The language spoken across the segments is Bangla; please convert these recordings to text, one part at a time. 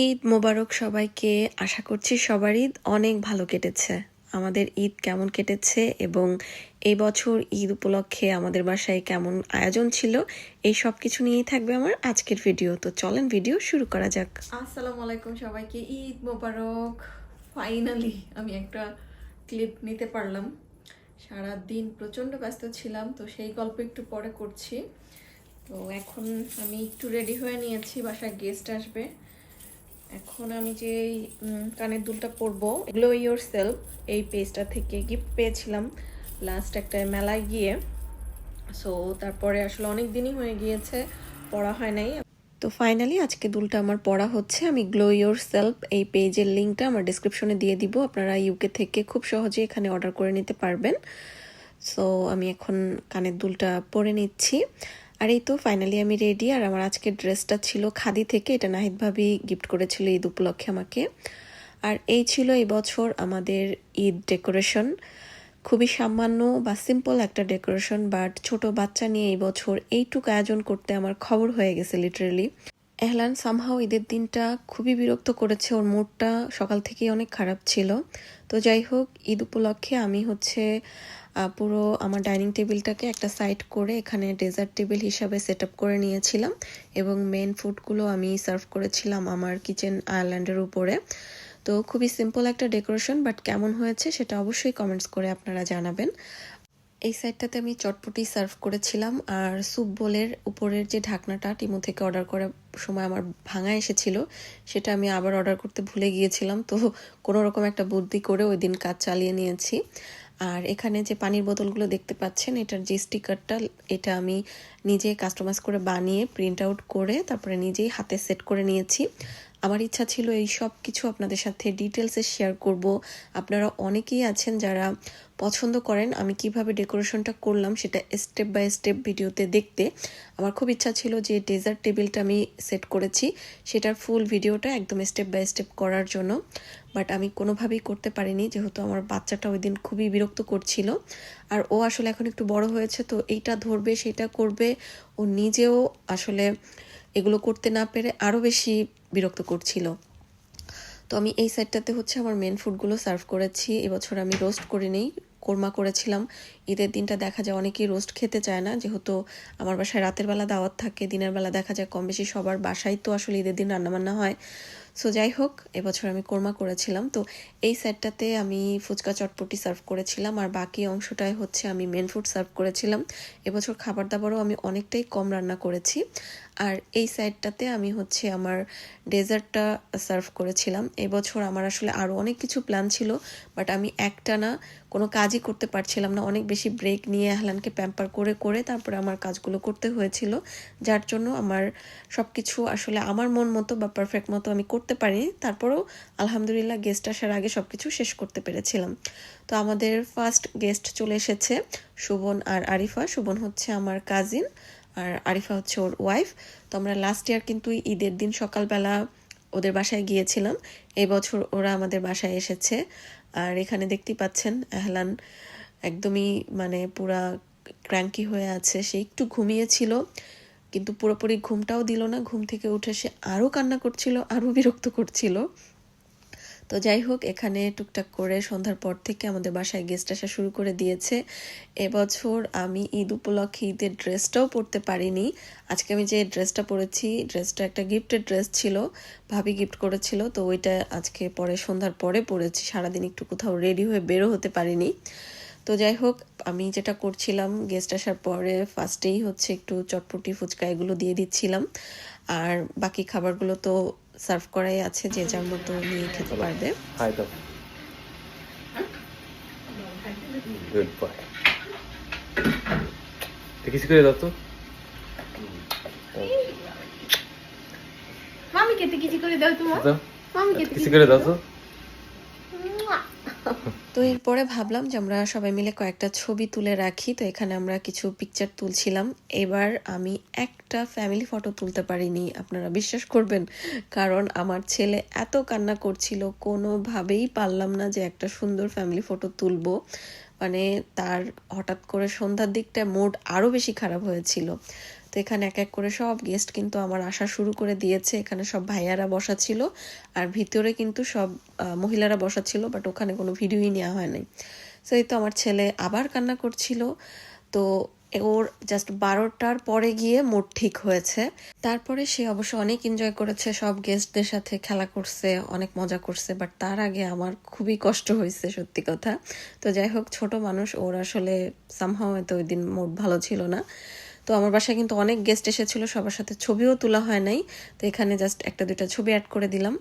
ঈদ মোবারক সবাইকে আশা করছি সবার ঈদ অনেক ভালো কেটেছে। আমাদের ঈদ কেমন কেটেছে এবং এই বছর ঈদ উপলক্ষে আমাদের বাসায় কেমন আয়োজন ছিল, এই সব কিছু নিয়েই থাকবে আমার আজকের ভিডিও। তো চলেন ভিডিও শুরু করা যাক। আসসালামু আলাইকুম সবাইকে, ঈদ মোবারক। ফাইনালি আমি একটা ক্লিপ নিতে পারলাম। সারা দিন প্রচণ্ড ব্যস্ত ছিলাম, তো সেই গল্প একটু পরে করছি। তো এখন আমি একটু রেডি হয়ে নিয়েছি, বাসায় গেস্ট আসবে। এখন আমি যে কানের দুলটা পরবো গ্লো ইয়োর সেলফ এই পেজটা থেকে গিফট পেয়েছিলাম লাস্ট একটা মেলায় গিয়ে। সো তারপরে আসলে অনেক দিনই হয়ে গিয়েছে, পড়া হয় নাই। তো ফাইনালি আজকে দুলটা আমার পড়া হচ্ছে, আমি গ্লো ইয়োর সেলফ এই পেজের লিঙ্কটা আমার ডিসক্রিপশনে দিয়ে দিব, আপনারা ইউকে থেকে খুব সহজে এখানে অর্ডার করে নিতে পারবেন। সো আমি এখন কানের দুলটা পরে নিচ্ছি। আর এই তো ফাইনালি আমি রেডি আর আমার আজকের ড্রেসটা ছিল খাদি থেকে, এটা নাহিদ ভাবি গিফট করেছিল ঈদ উপলক্ষে আমাকে। আর এই ছিল এই বছর আমাদের ঈদ ডেকোরেশন খুবই সামান্য বা সিম্পল একটা ডেকোরেশন বাট ছোট বাচ্চা নিয়ে এই বছর এইটুকু আয়োজন করতে আমার খবর হয়ে গেছে লিটারেলি এহলান সামহাও ঈদের দিনটা খুবই বিরক্ত করেছে। ওর মুডটা সকাল থেকেই অনেক খারাপ ছিল। তো যাই হোক, ঈদ উপলক্ষে আমি হচ্ছে পুরো আমার ডাইনিং টেবিলটাকে একটা সাইড করে এখানে ডেজার্ট টেবিল হিসাবে সেট আপ করে নিয়েছিলাম এবং মেন ফুডগুলো আমি সার্ভ করেছিলাম আমার কিচেন আয়ারল্যান্ডের উপরে। তো খুবই সিম্পল একটা ডেকোরেশন বাট কেমন হয়েছে সেটা অবশ্যই কমেন্টস করে আপনারা জানাবেন। এই সাইডটাতে আমি চটপটি সার্ভ করেছিলাম আর স্যুপ বোলের উপরের যে ঢাকনাটা টিমো থেকে অর্ডার করার সময় আমার ভাঙা এসেছিল, সেটা আমি আবার অর্ডার করতে ভুলে গিয়েছিলাম। তো কোনো রকম একটা বুদ্ধি করে ওই দিন কাজ চালিয়ে নিয়েছি। আর এখানে যে পানির বোতলগুলো দেখতে পাচ্ছেন, এটার যে স্টিকারটা এটা আমি নিজে কাস্টমাইজ করে বানিয়ে প্রিন্ট আউট করে তারপরে নিজেই হাতে সেট করে নিয়েছি। আমার ইচ্ছা ছিল এই সব কিছু আপনাদের সাথে ডিটেলসে শেয়ার করব। আপনারা অনেকেই আছেন যারা পছন্দ করেন আমি কীভাবে ডেকোরেশনটা করলাম সেটা স্টেপ বাই স্টেপ ভিডিওতে দেখতে। আমার খুব ইচ্ছা ছিল যে ডেজার্ট টেবিলটা আমি সেট করেছি, সেটার ফুল ভিডিওটা একদম স্টেপ বাই স্টেপ করার জন্য। বাট আমি কোনোভাবেই করতে পারিনি, যেহেতু আমার বাচ্চাটা ওই দিন খুবই বিরক্ত করছিল। আর ও আসলে এখন একটু বড় হয়েছে, তো এইটা ধরবে, সেটা করবে। ও নিজেও আসলে এগুলো করতে না পেরে আরও বেশি বিরক্ত করছিল। তো আমি এই সাইডটাতে হচ্ছে আমার মেন ফুডগুলো সার্ভ করেছি। এবছর আমি রোস্ট করে নেই, কোরমা করেছিলাম। ঈদের দিনটা দেখা যায় অনেকেই রোস্ট খেতে চায় না। যেহেতু আমার বাসায় রাতের বেলা দাওয়াত থাকে, দিনের বেলা দেখা যায় কম বেশি সবার বাসায় তো আসলে ঈদের দিন রান্নাবান্না হয়। সো যাই হোক এবছর আমি কোরমা করেছিলাম। তো এই সাইডটাতে আমি ফুচকা চটপটি সার্ভ করেছিলাম। আর বাকি অংশটায় হচ্ছে আমি মেন ফুড সার্ভ করেছিলাম। এবছর খাবার দাবারও আমি অনেকটাই কম রান্না করেছি। আর এই সাইডটাতে আমি হচ্ছে আমার ডেজার্টটা সার্ভ করেছিলাম। এবছর আমার আসলে আরও অনেক কিছু প্ল্যান ছিল। বাট আমি একটানা কোনো কাজই করতে পারছিলাম না। অনেক বেশি ব্রেক নিয়ে আহলানকে প্যাম্পার করে করে তারপরে আমার কাজগুলো করতে হয়েছিল। যার জন্য আমার সব কিছু আসলে আমার মন মতো বা পারফেক্ট মতো আমি করতে পারিনি তারপরেও আলহামদুলিল্লাহ গেস্ট আসার আগে সব কিছু শেষ করতে পেরেছিলাম। তো আমাদের ফার্স্ট গেস্ট চলে এসেছে সুবন আর আরিফা। সুবন হচ্ছে আমার কাজিন আর আরিফা হচ্ছে ওর ওয়াইফ তো আমরা লাস্ট ইয়ার কিন্তু ঈদের দিন সকালবেলা ওদের বাসায় গিয়েছিলাম। এই বছর ওরা আমাদের বাসায় এসেছে। আর এখানে দেখতেই পাচ্ছেন এহলান একদমই মানে পুরা ক্র্যাঙ্কি হয়ে আছে। সে একটু ঘুমিয়েছিল কিন্তু পুরোপুরি ঘুমটাও দিল না। ঘুম থেকে উঠে সে আরও কান্না করছিল আরও বিরক্ত করছিল। তো যাই হোক, এখানে টুকটাক করে সন্ধ্যার পর থেকে আমাদের বাসায় গেস্ট আসা শুরু করে দিয়েছে। এবছর আমি ঈদ উপলক্ষে ঈদের ড্রেসটাও পরতে পারিনি। আজকে আমি যে ড্রেসটা পরেছি ড্রেসটা একটা গিফটের ড্রেস ছিল, ভাবি গিফট করেছিল। তো ওইটা আজকে পরে, সন্ধ্যার পরে পরেছি। সারাদিন একটু কোথাও রেডি হয়ে বেরো হতে পারিনি। তো যাই হোক আমি যেটা করছিলাম গেস্ট আসার পরে ফার্স্টেই হচ্ছে একটু চটপটি ফুচকা এগুলো দিয়ে দিচ্ছিলাম। আর বাকি খাবারগুলো তো সার্ভ করাই আছে যে যার মতো নিয়ে খেতে পারবে। কিছু করে দাও তো। মামি কেতে কিছু করে দাও তোমার। মামি কেতে কিছু করে দাও। তো। তো এরপরে ভাবলাম যে আমরা সবাই মিলে কয়েকটা ছবি তুলে রাখি। তো এখানে আমরা কিছু পিকচার তুলছিলাম। এবার আমি একটা ফ্যামিলি ফটো তুলতে পারিনি, আপনারা বিশ্বাস করবেন। কারণ আমার ছেলে এত কান্না করছিল, কোনোভাবেই পারলাম না যে একটা সুন্দর ফ্যামিলি ফটো তুলবো। মানে তার হঠাৎ করে সন্ধ্যার দিকটা মুড আরও বেশি খারাপ হয়েছিল। তো এখানে এক এক করে সব গেস্ট কিন্তু আমার আসা শুরু করে দিয়েছে। এখানে সব ভাইয়ারা বসা ছিল আর ভিতরে কিন্তু সব মহিলারা বসা ছিল বাট ওখানে কোনো ভিডিওই নেওয়া হয় নাই সো এই তো আমার ছেলে আবার কান্না করছিল। তো ওর জাস্ট বারোটার পরে গিয়ে মোড ঠিক হয়েছে। তারপরে সে অবশ্য অনেক এনজয় করেছে, সব গেস্টদের সাথে খেলা করছে, অনেক মজা করছে বাট তার আগে আমার খুবই কষ্ট হয়েছে সত্যি কথা। তো যাই হোক, ছোট মানুষ, ওর আসলে সামহাও হয়তো ওই দিন মোড ভালো ছিল না। তো আমার বাসায় কিন্তু অনেক গেস্ট এসেছিল, সবার সাথে ছবিও তোলা হয় নাই, তো এখানে জাস্ট একটা দুটা ছবি অ্যাড করে দিলাম।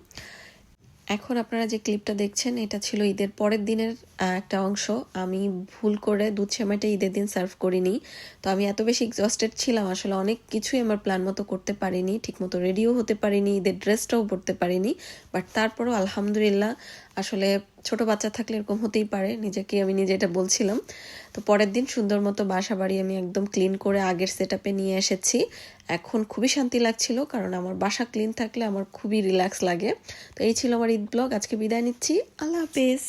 এখন আপনারা যে ক্লিপটা দেখছেন, এটা ছিল ঈদের পরের দিনের একটা অংশ। আমি ভুল করে দুধ সেমাইটা ঈদের দিন সার্ভ করিনি। তো আমি এত বেশি এক্সস্টেড ছিলাম, আসলে অনেক কিছুই আমার প্ল্যান মতো করতে পারিনি, ঠিকমতো রেডিও হতে পারিনি, ঈদের ড্রেসটাও পরতে পারিনি। বাট তারপরও আলহামদুলিল্লাহ, আসলে ছোট বাচ্চা থাকলে এরকম হতেই পারে, নিজেকে আমি নিজে এটা বলছিলাম। তো পরের দিন সুন্দর মতো বাসা বাড়ি আমি একদম ক্লিন করে আগের সেট আপে নিয়ে এসেছি। এখন খুবই শান্তি লাগছিল, কারণ আমার বাসা ক্লিন থাকলে আমার খুবই রিল্যাক্স লাগে। তো এই ছিল আমার ঈদ ব্লগ আজকে বিদায় নিচ্ছি। আল্লাহ হাফেজ।